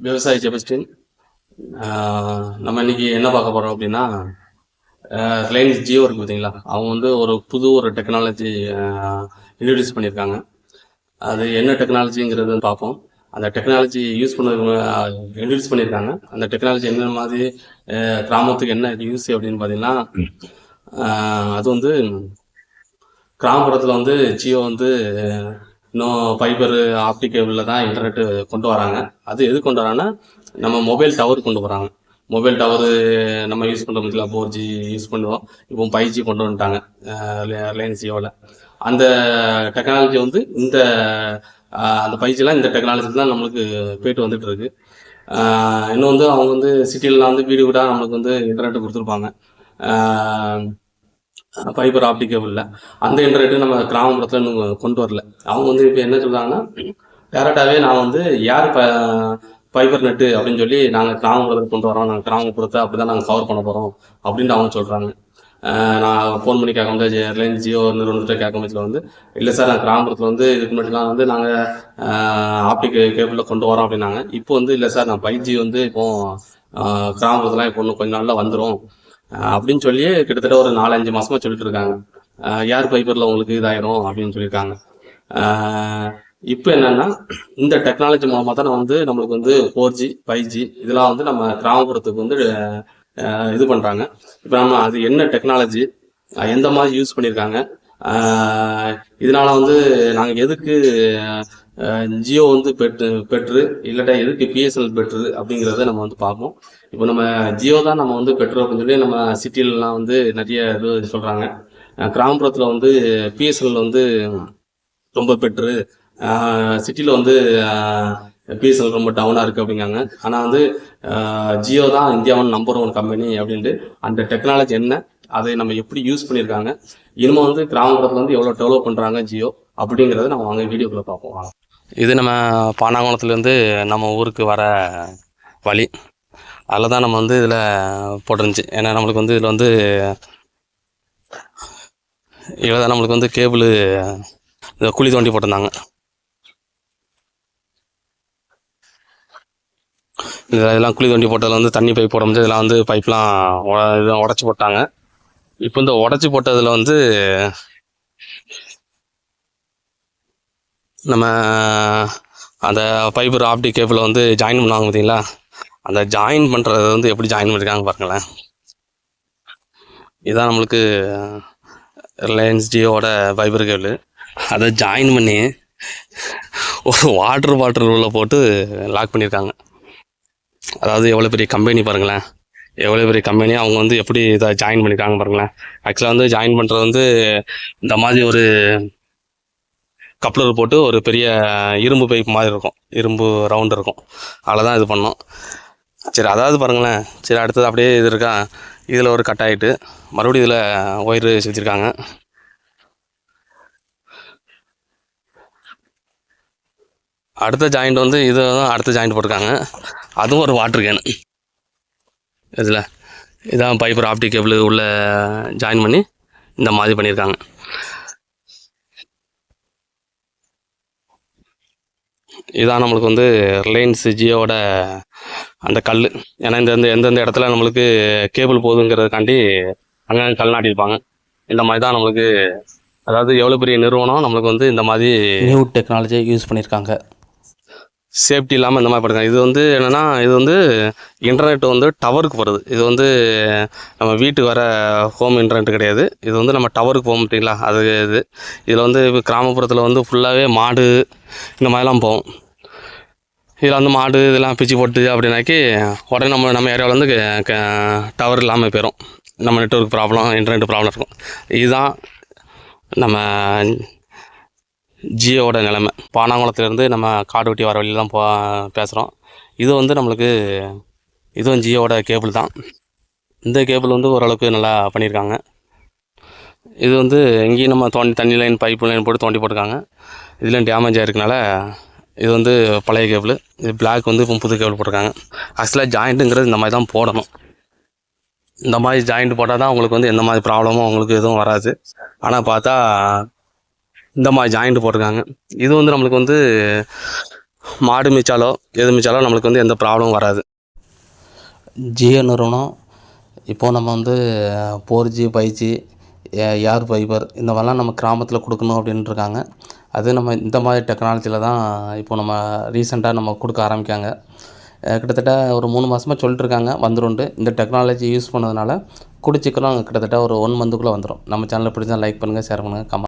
விவசாயி ஜெபஸ்டின் நம்ம இன்னைக்கு என்ன பார்க்க போறோம் அப்படின்னா ரிலையன்ஸ் ஜியோ இருக்கு பார்த்தீங்களா? அவங்க வந்து ஒரு புது ஒரு டெக்னாலஜி இன்ட்ரடியூஸ் பண்ணியிருக்காங்க. அது என்ன டெக்னாலஜிங்கிறது பார்ப்போம். அந்த டெக்னாலஜி யூஸ் பண்ணதுக்கு இன்ட்ரடியூஸ் பண்ணியிருக்காங்க. அந்த டெக்னாலஜி என்ன மாதிரி கிராமத்துக்கு என்ன யூஸ் அப்படின்னு பார்த்தீங்கன்னா அது வந்து கிராமப்புறத்தில் வந்து ஜியோ வந்து இன்னும் ஃபைபர் ஆப்டிக் கேபிளில் தான் இன்டர்நெட் கொண்டு வராங்க. அது எது கொண்டு வராங்கன்னா நம்ம மொபைல் டவர் கொண்டு வராங்க. மொபைல் டவரு நம்ம யூஸ் பண்ணுற பற்றில ஃபோர் ஜி யூஸ் பண்ணுவோம் இப்போ ஃபைவ் ஜி கொண்டு வந்துட்டாங்க. ரிலையன்ஸ் ஜியோவில் அந்த டெக்னாலஜி வந்து இந்த அந்த ஃபைவ் ஜிலாம் இந்த டெக்னாலஜி தான் நம்மளுக்கு போயிட்டு வந்துட்டு இருக்கு. இன்னும் வந்து அவங்க வந்து சிட்டிலலாம் வந்து வீடு வீடாக நம்மளுக்கு வந்து இன்டர்நெட் கொடுத்துருப்பாங்க. ஃபைபர் ஆப்டிக் கேபிளில் அந்த இன்டர்நெட்டு நம்ம கிராமப்புறத்தில் இன்னும் கொண்டு வரல. அவங்க வந்து இப்போ என்ன சொல்கிறாங்கன்னா டேரெக்டாகவே நான் வந்து யார் ப ஃபைபர் நெட்டு அப்படின்னு சொல்லி நாங்கள் கிராமப்புறத்துக்கு கொண்டு வரோம் நாங்கள் கிராமப்புறத்தை அப்படி தான் நாங்கள் கவர் பண்ண போகிறோம் அப்படின்னு அவங்க சொல்கிறாங்க நான் ஃபோன் பண்ணி கேட்கும்போது ரிலையன்ஸ் ஜியோ நிறுவனத்தை கேட்கும்போதுல வந்து இல்லை சார் நான் கிராமப்புறத்தில் வந்து இதுக்கு முன்னாடிலாம் வந்து நாங்கள் ஆப்டிக் கேபிளில் கொண்டு வரோம் அப்படின்னாங்க. இப்போ வந்து இல்லை சார் நான் ஃபைவ் ஜி வந்து இப்போ ஆஹ், கிராமப்புறத்துலாம் இப்போ இன்னும் கொஞ்ச நாளில் வந்துடும் அப்படின்னு சொல்லி கிட்டத்தட்ட ஒரு நாலஞ்சு மாசமா சொல்லிட்டு இருக்காங்க. ஏர் ஃபைபர்ல உங்களுக்கு இதாயிரும் அப்படின்னு சொல்லியிருக்காங்க. இப்போ என்னன்னா இந்த டெக்னாலஜி மூலமா தான் வந்து நம்மளுக்கு வந்து ஃபோர் ஜி ஃபைவ் ஜி இதெல்லாம் வந்து நம்ம கிராமப்புறத்துக்கு வந்து இது பண்றாங்க. இப்போ நம்ம அது என்ன டெக்னாலஜி எந்த மாதிரி யூஸ் பண்ணியிருக்காங்க இதனால் வந்து நாங்கள் எதுக்கு ஜியோ வந்து பெற்று பெற்று இல்லாட்டா எதுக்கு பிஎஸ்எல் பெற்று அப்படிங்கிறத நம்ம வந்து பார்ப்போம். இப்போ நம்ம ஜியோ தான் நம்ம வந்து பெற்றோம் அப்படின்னு சொல்லி நம்ம சிட்டிலலாம் வந்து நிறைய இது சொல்கிறாங்க கிராமப்புறத்தில் வந்து பிஎஸ்எல் வந்து ரொம்ப பெட்ரு சிட்டியில் வந்து பிஎஸ்எல் ரொம்ப டவுனாக இருக்குது அப்படிங்காங்க ஆனால் வந்து ஜியோ தான் இந்தியாவின் நம்பர் ஒன் கம்பெனி அப்படின்ட்டு அந்த டெக்னாலஜி என்ன அதை நம்ம எப்படி யூஸ் பண்ணியிருக்காங்க? இனிமே வந்து கிராமப்புறத்தில் வந்து எவ்வளோ டெவலப் பண்ணுறாங்க ஜியோ அப்படிங்கிறத நம்ம வாங்க வீடியோக்குள்ளே பார்ப்போம். இது நம்ம பானாங்குளத்துலேருந்து நம்ம ஊருக்கு வர வழி. அதில் தான் நம்ம வந்து இதில் போட்டிருந்துச்சு. ஏன்னா நம்மளுக்கு வந்து இதில் வந்து இதில் தான் நம்மளுக்கு வந்து கேபிள் குழி தோண்டி போட்டிருந்தாங்க. இதில் இதெல்லாம் குழி தோண்டி போட்டதில் வந்து தண்ணி பைப் போட முடியாது இதெல்லாம் வந்து பைப்லாம் இதெல்லாம் உடச்சி போட்டாங்க. இப்போ இந்த உடச்சி போட்டதில் வந்து நம்ம அந்த ஃபைபர் ஆப்டிக் கேபிளை வந்து ஜாயின் பண்ணுவாங்க பார்த்தீங்களா அந்த ஜாயின் பண்ணுறது வந்து எப்படி ஜாயின் பண்ணியிருக்காங்க பாருங்களேன். இதான் நம்மளுக்கு ரிலையன்ஸ் ஜியோவோட ஃபைபர் கேபிள் அதை ஜாயின் பண்ணி ஒரு வாட்டர் பாட்டில் உள்ள போட்டு லாக் பண்ணியிருக்காங்க அதாவது எவ்வளோ பெரிய கம்பெனி பாருங்களேன். எவ்வளோ பெரிய கம்பெனி அவங்க வந்து எப்படி இதை ஜாயின் பண்ணியிருக்காங்க பாருங்களேன். ஆக்சுவலாக வந்து ஜாயின் பண்ணுறது வந்து இந்த மாதிரி ஒரு கப்ளர் போட்டு ஒரு பெரிய இரும்பு பைப் மாதிரி இருக்கும். இரும்பு ரவுண்ட் இருக்கும். அதில் தான் இது பண்ணோம். சரி அதாவது பாருங்களேன். சரி அடுத்தது அப்படியே இது இருக்கா? இதில் ஒரு கட் ஆகிட்டு மறுபடியும் இதில் ஒயரு செஞ்சுருக்காங்க அடுத்த ஜாயிண்ட் வந்து இது தான் அடுத்த ஜாயிண்ட் போட்டிருக்காங்க. அதுவும் ஒரு வாட்டர் கேனு இதில் இதான் பைப்பர் ஆப்டிக் கேபிள் உள்ள ஜாயின் பண்ணி இந்த மாதிரி பண்ணியிருக்காங்க. இதான் நம்மளுக்கு வந்து ரிலையன்ஸ் ஜியோவோட அந்த கல் ஏன்னா இந்த இந்த எந்தெந்த இடத்துல நம்மளுக்கு கேபிள் போகுதுங்கிறதுக்காண்டி அங்கே கல் நாட்டியிருப்பாங்க. இந்த மாதிரி தான் நம்மளுக்கு அதாவது எவ்வளோ பெரிய நிறுவனம் நம்மளுக்கு வந்து இந்த மாதிரி நியூ டெக்னாலஜியை யூஸ் பண்ணியிருக்காங்க. சேஃப்டி இல்லாமல் இந்த மாதிரி பண்ணுறாங்க இது வந்து என்னென்னா இது வந்து இன்டர்நெட் வந்து டவருக்கு போகிறது இது வந்து நம்ம வீட்டுக்கு வர ஹோம் இன்டர்நெட் கிடையாது. இது வந்து நம்ம டவருக்கு போக பார்த்தீங்களா அது இது. இதில் வந்து இப்போ கிராமப்புறத்தில் வந்து ஃபுல்லாகவே மாடு இந்த மாதிரிலாம் போகும் இதில் வந்து மாடு இதெல்லாம் பிச்சு போட்டு அப்படின்னாக்கி உடனே நம்ம நம்ம ஏரியாவில் வந்து டவர் இல்லாமல் போயிடும் நம்ம நெட்ஒர்க் ப்ராப்ளம் இன்டர்நெட் ப்ராப்ளம் இருக்கும். இதுதான் நம்ம ஜியோவோட நிலைமை. பானாங்குளத்துலேருந்து நம்ம காடு வெட்டி வர வழியில தான் போ பேசுகிறோம் இது வந்து நம்மளுக்கு இதுவும் ஜியோவோட கேபிள் தான். இந்த கேபிள் வந்து ஓரளவுக்கு நல்லா பண்ணியிருக்காங்க. இது வந்து எங்கேயும் நம்ம தோண்டி தண்ணி லைன் பைப் லைன் போட்டு தோண்டி போட்டிருக்காங்க. இதில் டேமேஜ் ஆகிருக்கனால இது வந்து பழைய கேபிள். இது பிளாக் வந்து இப்போ புது கேபிள் போட்டிருக்காங்க. ஆக்சுவலாக ஜாயிண்ட்டுங்கிறது இந்த மாதிரி தான் போடணும். இந்த மாதிரி ஜாயிண்ட் போட்டால் தான் உங்களுக்கு வந்து எந்த மாதிரி ப்ராப்ளமும் உங்களுக்கு எதுவும் வராது. ஆனால் பார்த்தா இந்த மாதிரி ஜாயிண்ட் போட்டிருக்காங்க. இது வந்து நம்மளுக்கு வந்து மாடு மிச்சாலோ எது மிச்சாலோ நம்மளுக்கு வந்து எந்த ப்ராப்ளமும் வராது. ஜியோ நிறுவனம் இப்போது நம்ம வந்து four G five G air fibre இந்த மாதிரிலாம் நம்ம கிராமத்தில் கொடுக்கணும் அப்படின்ட்டுருக்காங்க அது நம்ம இந்த மாதிரி டெக்னாலஜியில் தான் இப்போ நம்ம ரீசெண்டாக நம்ம கொடுக்க ஆரம்பிக்காங்க. கிட்டத்தட்ட ஒரு மூணு மாதமாக சொல்லிட்டுருக்காங்க வந்துருண்டு இந்த டெக்னாலஜி யூஸ் பண்ணதுனால கூடிய கிட்டத்தட்ட ஒரு ஒன் மந்த்துக்குள்ளே வந்துடும் நம்ம சேனலை பிடிச்சா லைக் பண்ணுங்கள் ஷேர் பண்ணுங்கள் கமெண்ட்